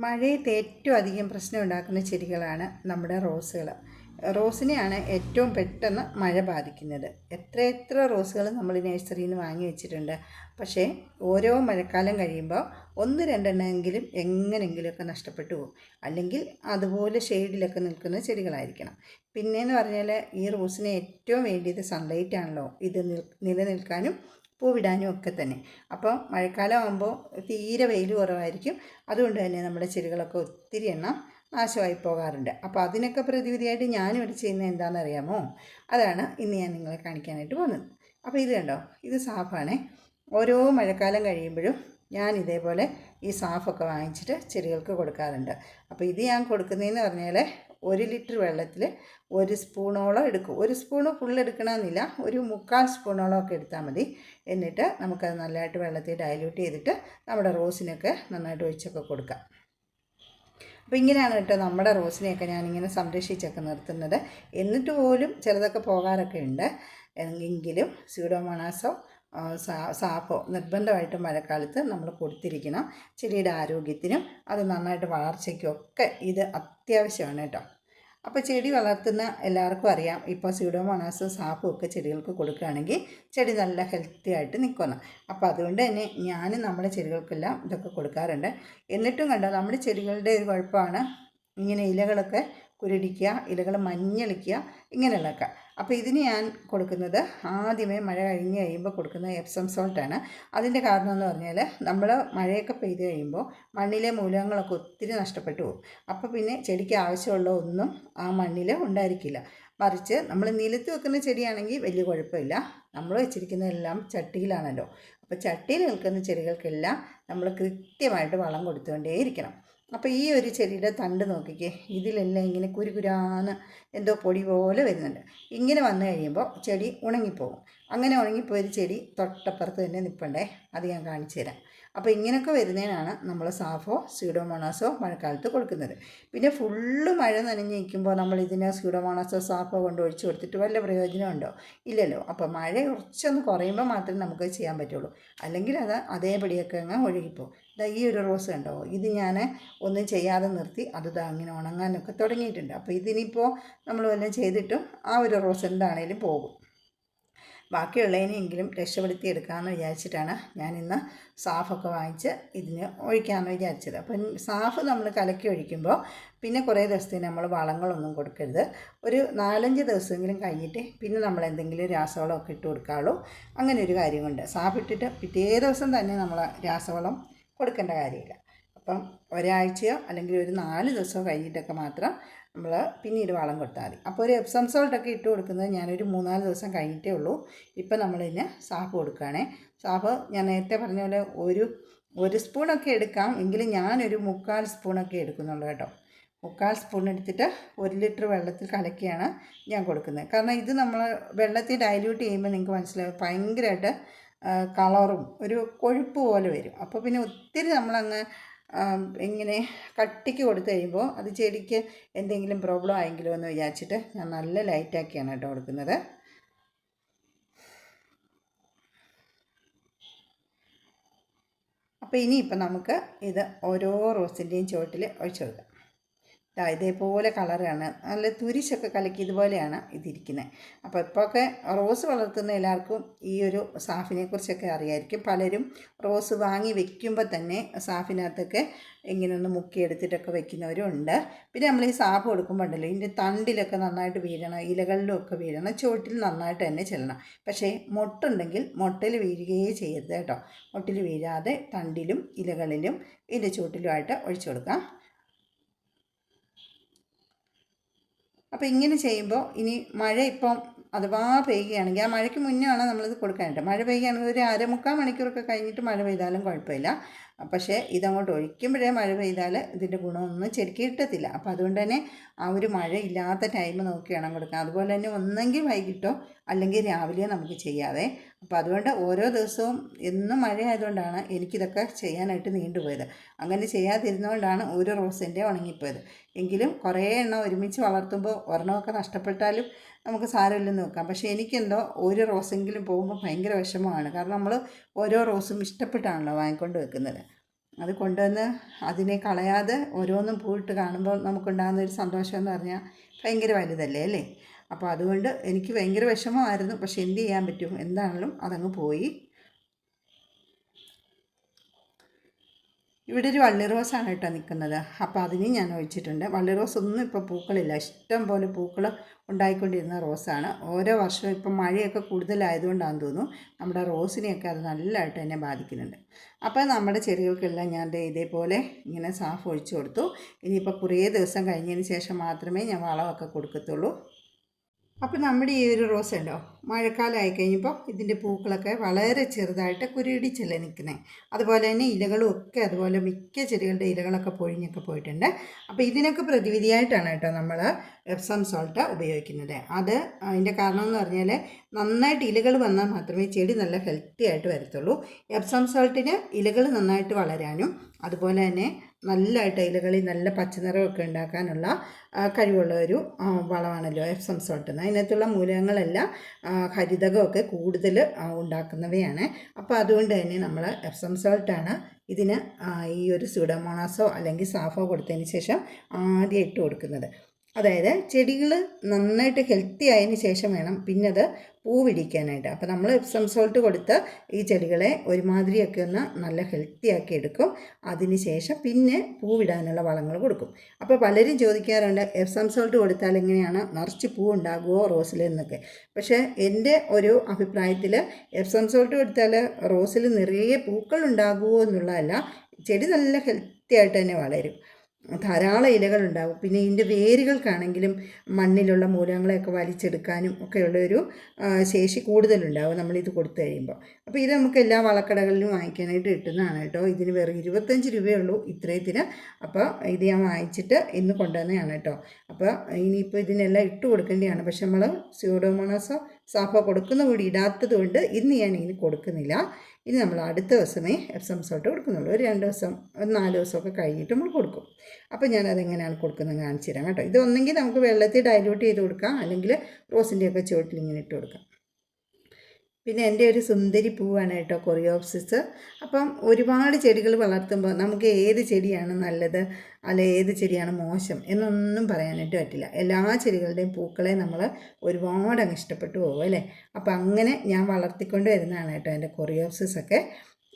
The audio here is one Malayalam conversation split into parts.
മഴയത്ത് ഏറ്റവും അധികം പ്രശ്നം ഉണ്ടാക്കുന്ന ചെടികളാണ് നമ്മുടെ റോസുകൾ. റോസിനെയാണ് ഏറ്റവും പെട്ടെന്ന് മഴ ബാധിക്കുന്നത്. എത്ര എത്ര റോസുകൾ നമ്മൾ നഴ്സറിയിൽ നിന്ന് വാങ്ങി വെച്ചിട്ടുണ്ട്. പക്ഷേ ഓരോ മഴക്കാലം കഴിയുമ്പോൾ ഒന്ന് രണ്ടെണ്ണമെങ്കിലും എങ്ങനെയെങ്കിലുമൊക്കെ നഷ്ടപ്പെട്ടു പോകും. അല്ലെങ്കിൽ അതുപോലെ ഷെയ്ഡിലൊക്കെ നിൽക്കുന്ന ചെടികളായിരിക്കണം. പിന്നെയെന്ന് പറഞ്ഞാൽ ഈ റോസിന് ഏറ്റവും വേണ്ടിയത് സൺലൈറ്റ് ആണല്ലോ ഇത് നിൽ നിലനിൽക്കാനും പൂവിടാനും ഒക്കെ തന്നെ. അപ്പോൾ മഴക്കാലം ആകുമ്പോൾ തീരെ വെയിൽ കുറവായിരിക്കും. അതുകൊണ്ട് തന്നെ നമ്മുടെ ചെടികളൊക്കെ ഒത്തിരി എണ്ണം നാശമായി പോകാറുണ്ട്. അപ്പോൾ അതിനൊക്കെ പ്രതിവിധിയായിട്ട് ഞാനിവിടെ ചെയ്യുന്നത് എന്താണെന്ന് അറിയാമോ അതാണ് ഇന്ന് ഞാൻ നിങ്ങളെ കാണിക്കാനായിട്ട് പോകുന്നത്. അപ്പോൾ ഇത് കണ്ടോ? ഇത് സാഫാണേ. ഓരോ മഴക്കാലം കഴിയുമ്പോഴും ഞാൻ ഇതേപോലെ ഈ സാഫൊക്കെ വാങ്ങിച്ചിട്ട് ചെടികൾക്ക് കൊടുക്കാറുണ്ട്. അപ്പോൾ ഇത് ഞാൻ കൊടുക്കുന്നതെന്ന് പറഞ്ഞാൽ ഒരു ലിറ്റർ വെള്ളത്തിൽ ഒരു സ്പൂണോളം എടുക്കും. ഒരു സ്പൂണ് ഫുൾ എടുക്കണമെന്നില്ല. ഒരു മുക്കാൽ സ്പൂണോളം ഒക്കെ എടുത്താൽ മതി. എന്നിട്ട് നമുക്കത് നല്ലതായിട്ട് വെള്ളത്തിൽ ഡയലൂട്ട് ചെയ്തിട്ട് നമ്മുടെ റോസിനൊക്കെ നന്നായിട്ട് ഒഴിച്ചൊക്കെ കൊടുക്കാം. അപ്പോൾ ഇങ്ങനെയാണ് കേട്ടോ നമ്മുടെ റോസിനെയൊക്കെ ഞാനിങ്ങനെ സംരക്ഷിച്ചൊക്കെ നിർത്തുന്നത്. എന്നിട്ട് പോലും ചിലതൊക്കെ പോകാറൊക്കെ ഉണ്ട്. എങ്കിലും സ്യൂഡോമോണാസോ സാഫോ നിർബന്ധമായിട്ടും മഴക്കാലത്ത് നമ്മൾ കൊടുത്തിരിക്കണം ചെടിയുടെ ആരോഗ്യത്തിനും അത് നന്നായിട്ട് വളർച്ചയ്ക്കും ഒക്കെ ഇത് അത്യാവശ്യമാണ് കേട്ടോ. അപ്പോൾ ചെടി വളർത്തുന്ന എല്ലാവർക്കും അറിയാം ഇപ്പോൾ സ്യൂഡോമോണാസും സാപ്പും ഒക്കെ ചെടികൾക്ക് കൊടുക്കുകയാണെങ്കിൽ ചെടി നല്ല ഹെൽത്തി ആയിട്ട് നിൽക്കുന്നു അപ്പോൾ അതുകൊണ്ട് തന്നെ ഞാൻ നമ്മുടെ ചെടികൾക്കെല്ലാം ഇതൊക്കെ കൊടുക്കാറുണ്ട്. എന്നിട്ടും കണ്ടോ നമ്മുടെ ചെടികളുടെ ഒരു കുഴപ്പമാണ് ഇങ്ങനെ ഇലകളൊക്കെ കുരുടിക്കുക ഇലകൾ മഞ്ഞളിക്കുക ഇങ്ങനെയുള്ളതൊക്കെ. അപ്പോൾ ഇതിന് ഞാൻ കൊടുക്കുന്നത് ആദ്യമേ മഴ കഴിഞ്ഞ് കഴിയുമ്പോൾ കൊടുക്കുന്ന എപ്സം സോൾട്ടാണ്. അതിന്റെ കാരണം എന്ന് പറഞ്ഞാൽ നമ്മൾ മഴയൊക്കെ പെയ്ത് കഴിയുമ്പോൾ മണ്ണിലെ മൂലകങ്ങളൊക്കെ ഒത്തിരി നഷ്ടപ്പെട്ടു പോകും. അപ്പോൾ പിന്നെ ചെടിക്ക് ആവശ്യമുള്ള ഒന്നും ആ മണ്ണിൽ ഉണ്ടായിരിക്കില്ല. മറിച്ച് നമ്മൾ നിലത്ത് വെക്കുന്ന ചെടിയാണെങ്കിൽ വലിയ കുഴപ്പമില്ല. നമ്മൾ വെച്ചിരിക്കുന്നതെല്ലാം ചട്ടിയിലാണല്ലോ. അപ്പോൾ ചട്ടിയിൽ നിൽക്കുന്ന ചെടികൾക്കെല്ലാം നമ്മൾ കൃത്യമായിട്ട് വളം കൊടുത്തുകൊണ്ടേയിരിക്കണം. അപ്പോൾ ഈ ഒരു ചെടിയുടെ തണ്ട് നോക്കിക്കേ. ഇതിലെല്ലാം ഇങ്ങനെ കുരുകുരാന്ന് എന്തോ പൊടി പോലെ വരുന്നുണ്ട്. ഇങ്ങനെ വന്നു കഴിയുമ്പോൾ ചെടി ഉണങ്ങിപ്പോകും. അങ്ങനെ ഉണങ്ങിപ്പോയൊരു ചെടി തൊട്ടപ്പുറത്ത് തന്നെ നിൽപ്പണ്ടേ അത് ഞാൻ കാണിച്ചു തരാം. അപ്പോൾ ഇങ്ങനെയൊക്കെ വരുന്നതിനാണ് നമ്മൾ സാഫോ സ്യൂഡോമോണാസോ മഴക്കാലത്ത് കൊടുക്കുന്നത്. പിന്നെ ഫുള്ള് മഴ നനഞ്ഞ് നിൽക്കുമ്പോൾ നമ്മൾ ഇതിനെ സ്യൂഡോമോണാസോ സാഫോ കൊണ്ട് ഒഴിച്ചു കൊടുത്തിട്ട് വല്ല പ്രയോജനമുണ്ടോ? ഇല്ലല്ലോ. അപ്പോൾ മഴ കുറച്ചൊന്ന് കുറയുമ്പോൾ മാത്രമേ നമുക്ക് ചെയ്യാൻ പറ്റുള്ളൂ. അല്ലെങ്കിൽ അത് അതേപടിയൊക്കെ അങ്ങ് ഒഴുകിപ്പോകും. ഈ ഒരു റോസ് കണ്ടോ? ഇത് ഞാൻ ഒന്നും ചെയ്യാതെ നിർത്തി. അത് അങ്ങനെ ഉണങ്ങാനൊക്കെ തുടങ്ങിയിട്ടുണ്ട്. അപ്പോൾ ഇതിനിപ്പോൾ നമ്മൾ വല്ലതും ചെയ്തിട്ടും ആ ഒരു റോസ് എന്താണേലും പോകും. ബാക്കിയുള്ളതിനെങ്കിലും രക്ഷപ്പെടുത്തി എടുക്കാമെന്ന് വിചാരിച്ചിട്ടാണ് ഞാനിന്ന് സാഫൊക്കെ വാങ്ങിച്ച് ഇതിന് ഒഴിക്കാമെന്ന് വിചാരിച്ചത്. അപ്പം സാഫ് നമ്മൾ കലക്കി ഒഴിക്കുമ്പോൾ പിന്നെ കുറേ ദിവസത്തേക്ക് നമ്മൾ വളങ്ങളൊന്നും കൊടുക്കരുത്. ഒരു നാലഞ്ച് ദിവസമെങ്കിലും കഴിഞ്ഞിട്ട് പിന്നെ നമ്മൾ എന്തെങ്കിലും രാസവളമൊക്കെ ഇട്ട് കൊടുക്കാവുള്ളൂ. അങ്ങനെ ഒരു കാര്യമുണ്ട്. സാഫ് ഇട്ടിട്ട് പിറ്റേ ദിവസം തന്നെ നമ്മൾ രാസവളം കൊടുക്കേണ്ട കാര്യമില്ല. അപ്പം ഒരാഴ്ചയോ അല്ലെങ്കിൽ ഒരു നാല് ദിവസമോ കഴിഞ്ഞിട്ടൊക്കെ മാത്രം നമ്മൾ പിന്നീട് വളം കൊടുത്താൽ മതി. അപ്പോൾ ഒരു എപ്സം സോൾട്ടൊക്കെ ഇട്ട് കൊടുക്കുന്നത് ഞാനൊരു മൂന്നാൽ ദിവസം കഴിഞ്ഞിട്ടേ ഉള്ളൂ. ഇപ്പം നമ്മളിതിന് സാഫ് കൊടുക്കുകയാണേ. സാഫ് ഞാൻ നേരത്തെ പറഞ്ഞ പോലെ ഒരു ഒരു സ്പൂണൊക്കെ എടുക്കാം. എങ്കിലും ഞാനൊരു മുക്കാൽ സ്പൂണൊക്കെ എടുക്കുന്നുള്ളൂ കേട്ടോ. മുക്കാൽ സ്പൂൺ എടുത്തിട്ട് ഒരു ലിറ്റർ വെള്ളത്തിൽ കലക്കിയാണ് ഞാൻ കൊടുക്കുന്നത്. കാരണം ഇത് നമ്മൾ വെള്ളത്തിൽ ഡൈല്യൂട്ട് ചെയ്യുമ്പോൾ നിങ്ങൾക്ക് മനസ്സിലാവും ഭയങ്കരമായിട്ട് കളറും ഒരു കൊഴുപ്പ് പോലെ വരും. അപ്പോൾ പിന്നെ ഒത്തിരി നമ്മളങ്ങ് ഇങ്ങനെ കട്ടിക്ക് കൊടുത്തു കഴിയുമ്പോൾ അത് ചെടിക്ക് എന്തെങ്കിലും പ്രോബ്ലം ആയെങ്കിലോ എന്ന് വിചാരിച്ചിട്ട് ഞാൻ നല്ല ലൈറ്റാക്കിയാണ് കേട്ടോ കൊടുക്കുന്നത്. അപ്പോൾ ഇനിയിപ്പോൾ നമുക്ക് ഇത് ഓരോ റോസിന്റെയും ചുവട്ടിൽ ഒഴിച്ചു കൊടുക്കാം. ഇതേപോലെ കളറാണ്. നല്ല തുരിശൊക്കെ കലക്കി ഇതുപോലെയാണ് ഇതിരിക്കുന്നത് അപ്പോൾ ഇപ്പോഴൊക്കെ റോസ് വളർത്തുന്ന എല്ലാവർക്കും ഈ ഒരു സാഫിനെ കുറിച്ചൊക്കെ അറിയായിരിക്കും. പലരും റോസ് വാങ്ങി വെക്കുമ്പോൾ തന്നെ സാഫിനകത്തൊക്കെ ഇങ്ങനെ ഒന്ന് മുക്കിയെടുത്തിട്ടൊക്കെ വെക്കുന്നവരും ഉണ്ട് പിന്നെ നമ്മൾ ഈ സാഫ് കൊടുക്കുമ്പോൾ ഉണ്ടല്ലോ ഇതിന്റെ തണ്ടിലൊക്കെ നന്നായിട്ട് വീഴണം ഇലകളിലും ഒക്കെ വീഴണം ചുവട്ടിൽ നന്നായിട്ട് തന്നെ ചെല്ലണം. പക്ഷേ മുട്ടുണ്ടെങ്കിൽ മൊട്ടിൽ വീഴുകയേ ചെയ്യരുത് കേട്ടോ. മൊട്ടിൽ വീഴാതെ തണ്ടിലും ഇലകളിലും ഇതിന്റെ ചുവട്ടിലുമായിട്ട് ഒഴിച്ചു കൊടുക്കാം. അപ്പോൾ ഇങ്ങനെ ചെയ്യുമ്പോൾ ഇനി മഴ ഇപ്പം അഥവാ പെയ്യുകയാണെങ്കിൽ ആ മഴയ്ക്ക് മുന്നേ ആണ് നമ്മളിത് കൊടുക്കാനായിട്ട്. മഴ പെയ്യുകയാണെങ്കിൽ ഒരു അരമുക്കാൽ മണിക്കൂറൊക്കെ കഴിഞ്ഞിട്ട് മഴ പെയ്താലും കുഴപ്പമില്ല. പക്ഷേ ഇതങ്ങോട്ട് ഒഴിക്കുമ്പോഴേ മഴ പെയ്താൽ ഇതിന്റെ ഗുണമൊന്നും ശരിക്കും കിട്ടത്തില്ല. അപ്പോൾ അതുകൊണ്ട് തന്നെ ആ ഒരു മഴ ഇല്ലാത്ത ടൈം നോക്കിയാണ് വേണം കൊടുക്കാൻ അതുപോലെ തന്നെ ഒന്നെങ്കിൽ വൈകിട്ടോ അല്ലെങ്കിൽ രാവിലെ നമുക്ക് ചെയ്യാതെ അപ്പോൾ അതുകൊണ്ട് ഓരോ ദിവസവും എന്നും മഴ ആയതുകൊണ്ടാണ് എനിക്കിതൊക്കെ ചെയ്യാനായിട്ട് നീണ്ടുപോയത്. അങ്ങനെ ചെയ്യാതിരുന്നുകൊണ്ടാണ് ഒരു റോസിന്റെ ഉണങ്ങിപ്പോയത്. എങ്കിലും കുറേ എണ്ണം ഒരുമിച്ച് വളർത്തുമ്പോൾ ഒരെണ്ണമൊക്കെ നഷ്ടപ്പെട്ടാലും നമുക്ക് സാരമില്ലെന്ന് വെക്കാം പക്ഷേ എനിക്കെന്തോ ഒരു റോസെങ്കിലും പോകുമ്പോൾ ഭയങ്കര വിഷമമാണ്. കാരണം നമ്മൾ ഓരോ റോസും ഇഷ്ടപ്പെട്ടാണല്ലോ വാങ്ങിക്കൊണ്ട് വെക്കുന്നത്. അത് കൊണ്ടുവന്ന് അതിനെ കളയാതെ ഓരോന്നും പൂവിട്ട് കാണുമ്പോൾ നമുക്കുണ്ടാകുന്ന ഒരു സന്തോഷം എന്ന് പറഞ്ഞാൽ ഭയങ്കര വലുതല്ലേ അല്ലേ? അപ്പോൾ അതുകൊണ്ട് എനിക്ക് ഭയങ്കര വിഷമമായിരുന്നു. പക്ഷെ എന്ത് ചെയ്യാൻ പറ്റും? എന്താണെങ്കിലും അതങ്ങ് പോയി. ഇവിടെ ഒരു വള്ളി റോസാണ് കേട്ടോ നിൽക്കുന്നത്. അപ്പോൾ അതിന് ഞാൻ ഒഴിച്ചിട്ടുണ്ട്. വള്ളി റോസ് ഒന്നും ഇപ്പോൾ പൂക്കളില്ല. ഇഷ്ടം പോലെ പൂക്കൾ ഉണ്ടായിക്കൊണ്ടിരുന്ന റോസാണ് ഓരോ വർഷവും ഇപ്പം മഴയൊക്കെ കൂടുതലായതുകൊണ്ടാണെന്ന് തോന്നുന്നു. നമ്മുടെ റോസിനെയൊക്കെ അത് നല്ലതായിട്ട് തന്നെ ബാധിക്കുന്നുണ്ട്. അപ്പോൾ നമ്മുടെ ചെടികൾക്കെല്ലാം ഞാൻ ഇതേപോലെ ഇങ്ങനെ സാഫ് ഒഴിച്ചു കൊടുത്തു. ഇനിയിപ്പോൾ കുറേ ദിവസം കഴിഞ്ഞതിന് ശേഷം മാത്രമേ ഞാൻ വളമൊക്കെ കൊടുക്കത്തുള്ളൂ. അപ്പോൾ നമ്മുടെ ഈ ഒരു റോസ് ഉണ്ടോ? മഴക്കാലമായി കഴിഞ്ഞപ്പോൾ ഇതിന്റെ പൂക്കളൊക്കെ വളരെ ചെറുതായിട്ട് കുരുടിച്ചല്ല നിൽക്കുന്നത് അതുപോലെ തന്നെ ഇലകളും ഒക്കെ അതുപോലെ മിക്ക ചെടികളുടെ ഇലകളൊക്കെ പൊഴിഞ്ഞൊക്കെ പോയിട്ടുണ്ട്. അപ്പോൾ ഇതിനൊക്കെ പ്രതിവിധിയായിട്ടാണ് കേട്ടോ നമ്മൾ എപ്സം സോൾട്ട് ഉപയോഗിക്കുന്നത്. അത് അതിന്റെ കാരണം എന്ന് പറഞ്ഞാൽ നന്നായിട്ട് ഇലകൾ വന്നാൽ മാത്രമേ ചെടി നല്ല ഹെൽത്തി ആയിട്ട് വരത്തുള്ളൂ. എപ്സം സോൾട്ടിന് ഇലകൾ നന്നായിട്ട് വളരാനും അതുപോലെ തന്നെ നല്ലതായിട്ട് ഇലകളിൽ നല്ല പച്ചനിറമൊക്കെ ഉണ്ടാക്കാനുള്ള കഴിവുള്ള ഒരു വളമാണല്ലോ എം സോൾട്ട് അതിനകത്തുള്ള മൂലകങ്ങളെല്ലാം ഹരിതകമൊക്കെ കൂടുതൽ ഉണ്ടാക്കുന്നവയാണ്. അപ്പോൾ അതുകൊണ്ട് തന്നെ നമ്മൾ എഫ് എപ്സം സോൾട്ടാണ് ഇതിന് ഈ ഒരു സ്യൂഡോമോണാസോ അല്ലെങ്കിൽ സാഫോ കൊടുത്തതിന് ശേഷം ആദ്യം ഇട്ട് കൊടുക്കുന്നത്. അതായത് ചെടികൾ നന്നായിട്ട് ഹെൽത്തി ആയതിന് ശേഷം വേണം പിന്നെ അത് പൂവിടിക്കാനായിട്ട് അപ്പോൾ നമ്മൾ എപ്സം സോൾട്ട് കൊടുത്ത് ഈ ചെടികളെ ഒരുമാതിരിയൊക്കെ ഒന്ന് നല്ല ഹെൽത്തി ആക്കി എടുക്കും. അതിന് ശേഷം പിന്നെ പൂവിടാനുള്ള വളങ്ങൾ കൊടുക്കും. അപ്പോൾ പലരും ചോദിക്കാറുണ്ട് എപ്സം സോൾട്ട് കൊടുത്താൽ എങ്ങനെയാണ് നിറച്ച് പൂ ഉണ്ടാകുമോ റോസിൽ എന്നൊക്കെ. പക്ഷേ എന്റെ ഒരു അഭിപ്രായത്തിൽ എപ്സം സോൾട്ട് കൊടുത്താൽ റോസിൽ നിറയെ പൂക്കൾ ഉണ്ടാകുമോ എന്നുള്ളതല്ല ചെടി നല്ല ഹെൽത്തി ആയിട്ട് തന്നെ വളരും. ധാരാളം ഇലകളുണ്ടാവും. പിന്നെ ഇതിന്റെ വേരുകൾക്കാണെങ്കിലും മണ്ണിലുള്ള മൂലങ്ങളെയൊക്കെ വലിച്ചെടുക്കാനും ഒക്കെയുള്ളൊരു ശേഷി കൂടുതലുണ്ടാവും നമ്മളിത് കൊടുത്തു കഴിയുമ്പോൾ അപ്പോൾ ഇത് നമുക്ക് എല്ലാ വളക്കടകളിലും വാങ്ങിക്കാനായിട്ട് കിട്ടുന്നതാണ് കേട്ടോ. ഇതിന് വെറും ഇരുപത്തഞ്ച് രൂപയുള്ളൂ ഇത്രയത്തിന് അപ്പോൾ ഇത് ഞാൻ വാങ്ങിച്ചിട്ട് ഇന്ന് കൊണ്ടുവന്നതാണ് കേട്ടോ. അപ്പോൾ ഇനിയിപ്പോൾ ഇതിനെല്ലാം ഇട്ട് കൊടുക്കേണ്ടതാണ് പക്ഷെ നമ്മൾ സ്യൂഡോമോണോസോ സാഫ കൊടുക്കുന്ന കൂടി ഇടാത്തത് കൊണ്ട് ഇന്ന് ഞാൻ ഇനി കൊടുക്കുന്നില്ല. ഇനി നമ്മൾ അടുത്ത ദിവസമേ എപ്സം സോട്ട് കൊടുക്കുന്നുള്ളൂ. ഒരു രണ്ട് ദിവസം ഒരു നാല് ദിവസമൊക്കെ കഴിഞ്ഞിട്ട് നമ്മൾ കൊടുക്കും. അപ്പോൾ ഞാൻ അതെങ്ങനെയാണ് കൊടുക്കുന്നത് കാണിച്ചു തരാം കേട്ടോ. ഇതൊന്നെങ്കിൽ നമുക്ക് വെള്ളത്തിൽ ഡൈല്യൂട്ട് ചെയ്ത് കൊടുക്കാം. അല്ലെങ്കിൽ റോസിന്റെയൊക്കെ ചുവട്ടിൽ ഇങ്ങനെ ഇട്ട് കൊടുക്കാം. പിന്നെ എന്റെ ഒരു സുന്ദരി പൂവാണ് കേട്ടോ കൊറിയോപ്സിസ്. അപ്പം ഒരുപാട് ചെടികൾ വളർത്തുമ്പോൾ നമുക്ക് ഏത് ചെടിയാണ് നല്ലത്? അല്ല ഏത് ചെടിയാണ് മോശം? എന്നൊന്നും പറയാനായിട്ട് പറ്റില്ല. എല്ലാ ചെടികളുടെയും പൂക്കളെ നമ്മൾ ഒരുപാട് അങ്ങ് ഇഷ്ടപ്പെട്ടു പോകും അല്ലേ? അപ്പം അങ്ങനെ ഞാൻ വളർത്തിക്കൊണ്ട് വരുന്നതാണ് കേട്ടോ എന്റെ കൊറിയോപ്സിസ് ഒക്കെ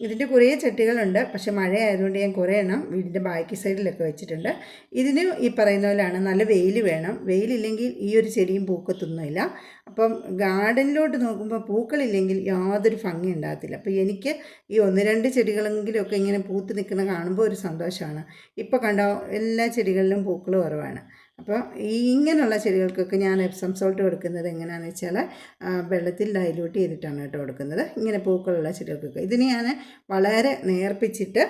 ഇതിന്റെ കുറേ ചട്ടികളുണ്ട്. പക്ഷെ മഴ ആയതുകൊണ്ട് ഞാൻ കുറേ എണ്ണം വീടിന്റെ ബാക്കി സൈഡിലൊക്കെ വെച്ചിട്ടുണ്ട്. ഇതിന് ഈ പറയുന്ന പോലെയാണ് നല്ല വെയിൽ വേണം. വെയിലില്ലെങ്കിൽ ഈ ഒരു ചെടിയും പൂക്കത്തൊന്നുമില്ല. അപ്പം ഗാർഡനിലോട്ട് നോക്കുമ്പോൾ പൂക്കളില്ലെങ്കിൽ യാതൊരു ഭംഗി ഉണ്ടാകത്തില്ല. അപ്പോൾ എനിക്ക് ഈ ഒന്ന് രണ്ട് ചെടികളെങ്കിലുമൊക്കെ ഇങ്ങനെ പൂത്ത് നിൽക്കുന്ന കാണുമ്പോൾ ഒരു സന്തോഷമാണ്. ഇപ്പോൾ കണ്ടോ എല്ലാ ചെടികളിലും പൂക്കൾ കുറവാണ്. അപ്പോൾ ഈ ഇങ്ങനെയുള്ള ചെടികൾക്കൊക്കെ ഞാൻ എപ്സം സോൾട്ട് കൊടുക്കുന്നത് എങ്ങനെയാണെന്ന് വെച്ചാൽ വെള്ളത്തിൽ ഡൈലൂട്ട് ചെയ്തിട്ടാണ് കേട്ടോ കൊടുക്കുന്നത്. ഇങ്ങനെ പൂക്കളുള്ള ചെടികൾക്കൊക്കെ. ഇതിന് ഞാൻ വളരെ നേർപ്പിച്ചിട്ട്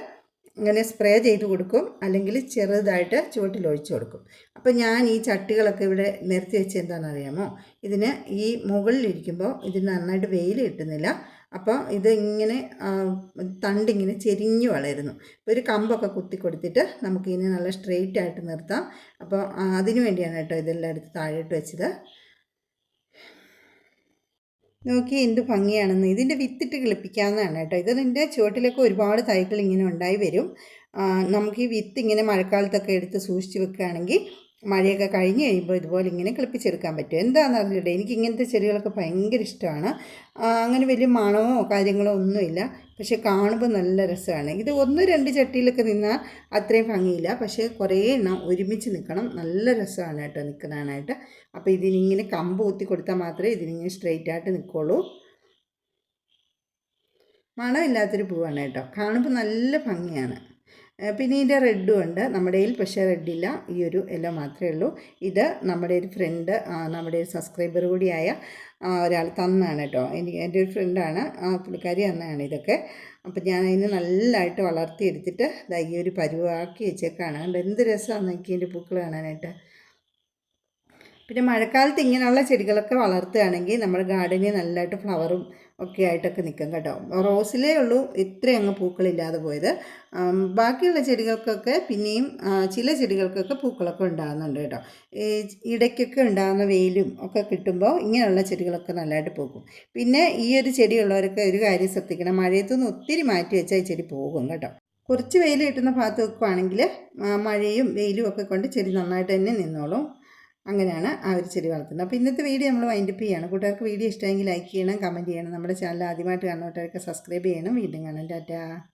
ഇങ്ങനെ സ്പ്രേ ചെയ്ത് കൊടുക്കും. അല്ലെങ്കിൽ ചെറുതായിട്ട് ചുവട്ടിൽ ഒഴിച്ചു കൊടുക്കും. അപ്പോൾ ഞാൻ ഈ ചട്ടികളൊക്കെ ഇവിടെ നിർത്തി വെച്ച് എന്താണെന്ന് അറിയാമോ? ഇതിന് ഈ മുകളിലിരിക്കുമ്പോൾ ഇതിന് നന്നായിട്ട് വെയിൽ കിട്ടുന്നില്ല. അപ്പോൾ ഇതിങ്ങനെ തണ്ടിങ്ങനെ ചെരിഞ്ഞു വളരുന്നു. ഒരു കമ്പൊക്കെ കുത്തി കൊടുത്തിട്ട് നമുക്കിതിനെ നല്ല സ്ട്രെയിറ്റ് ആയിട്ട് നിർത്താം. അപ്പോൾ അതിനു വേണ്ടിയാണ് കേട്ടോ ഇതെല്ലാം എടുത്ത് താഴോട്ട് വെച്ചത്. നോക്കി എന്ത് ഭംഗിയാണെന്ന്. ഇതിന്റെ വിത്തിട്ട് കിളിപ്പിക്കാവുന്നതാണ് കേട്ടോ. ഇത് ഇതിന്റെ ചുവട്ടിലൊക്കെ ഒരുപാട് തൈകൾ ഇങ്ങനെ ഉണ്ടായി വരും. നമുക്ക് ഈ വിത്ത് ഇങ്ങനെ മഴക്കാലത്തൊക്കെ എടുത്ത് സൂക്ഷിച്ച് വെക്കുകയാണെങ്കിൽ മഴയൊക്കെ കഴിഞ്ഞ് കഴിയുമ്പോൾ ഇതുപോലെ ഇങ്ങനെ കിളിപ്പിച്ചെടുക്കാൻ പറ്റും. എന്താണെന്ന് അറിഞ്ഞിട്ട് എനിക്ക് ഇങ്ങനത്തെ ചെടികളൊക്കെ ഭയങ്കര ഇഷ്ടമാണ്. അങ്ങനെ വലിയ മണമോ കാര്യങ്ങളോ ഒന്നുമില്ല. പക്ഷേ കാണുമ്പോൾ നല്ല രസമാണ്. ഇത് ഒന്ന് രണ്ട് ചട്ടിയിലൊക്കെ നിന്നാൽ അത്രയും ഭംഗിയില്ല. പക്ഷേ കുറേ എണ്ണം ഒരുമിച്ച് നിൽക്കണം. നല്ല രസമാണ് കേട്ടോ നിൽക്കുന്നതാണായിട്ട് അപ്പോൾ ഇതിനിങ്ങനെ കമ്പ് ഊത്തി കൊടുത്താൽ മാത്രമേ ഇതിനിങ്ങനെ സ്ട്രെയിറ്റ് ആയിട്ട് നിൽക്കുള്ളൂ. മണമില്ലാത്തൊരു പൂവാണ് കേട്ടോ. കാണുമ്പോൾ നല്ല ഭംഗിയാണ്. പിന്നെ ഇതിന്റെ റെഡും ഉണ്ട്. നമ്മുടെ കയ്യിൽ പക്ഷേ റെഡില്ല. ഈ ഒരു ഇല മാത്രമേ ഉള്ളൂ. ഇത് നമ്മുടെ ഒരു ഫ്രണ്ട് നമ്മുടെ ഒരു സബ്സ്ക്രൈബർ കൂടിയായ ഒരാൾ തന്നാണ് കേട്ടോ. എനിക്ക് എന്റെ ഒരു ഫ്രണ്ടാണ് ആ പുള്ളിക്കാരി തന്നാണ് ഇതൊക്കെ. അപ്പം ഞാൻ അതിനെ നല്ലതായിട്ട് വളർത്തിയെടുത്തിട്ട് ഇതാ ഈ ഒരു പരുവാക്കി വെച്ചേക്കാണ്. കണ്ട് എന്ത് രസമാണ് എനിക്ക് എന്റെ പൂക്കൾ കാണാനായിട്ട്. പിന്നെ മഴക്കാലത്ത് ഇങ്ങനെയുള്ള ചെടികളൊക്കെ വളർത്തുകയാണെങ്കിൽ നമ്മുടെ ഗാർഡനിൽ നല്ലതായിട്ട് ഫ്ലവറും ഒക്കെ ആയിട്ടൊക്കെ നിൽക്കും കേട്ടോ. റോസിലേ ഉള്ളൂ ഇത്രയും അങ്ങ് പൂക്കളില്ലാതെ പോയത്. ബാക്കിയുള്ള ചെടികൾക്കൊക്കെ പിന്നെയും ചില ചെടികൾക്കൊക്കെ പൂക്കളൊക്കെ ഉണ്ടാകുന്നുണ്ട് കേട്ടോ. ഇടയ്ക്കൊക്കെ ഉണ്ടാകുന്ന വെയിലും ഒക്കെ കിട്ടുമ്പോൾ ഇങ്ങനെയുള്ള ചെടികളൊക്കെ നല്ലതായിട്ട് പൂക്കും. പിന്നെ ഈ ഒരു ചെടിയുള്ളവരൊക്കെ ഒരു കാര്യം ശ്രദ്ധിക്കണം. മഴയത്തുനിന്ന് ഒത്തിരി മാറ്റി വെച്ചാൽ ഈ ചെടി പോകും കേട്ടോ. കുറച്ച് വെയിൽ കിട്ടുന്ന ഭാഗത്ത് വെക്കുവാണെങ്കിൽ മഴയും വെയിലും ഒക്കെ കൊണ്ട് ചെടി നന്നായിട്ട് തന്നെ നിന്നോളും. അങ്ങനെയാണ് ആ ഒരു ചെടി വളർത്തുന്നത്. അപ്പോൾ ഇന്നത്തെ വീഡിയോ നമ്മൾ വൈൻഡപ്പ് ചെയ്യാണ്. കൂട്ടുകാർക്ക് വീഡിയോ ഇഷ്ടമെങ്കിൽ ലൈക്ക് ചെയ്യണം കമന്റ് ചെയ്യണം. നമ്മുടെ ചാനൽ ആദ്യമായിട്ട് കാണുന്നവർക്ക് സബ്സ്ക്രൈബ് ചെയ്യണം. വീണ്ടും കാണാം. ടാറ്റാ.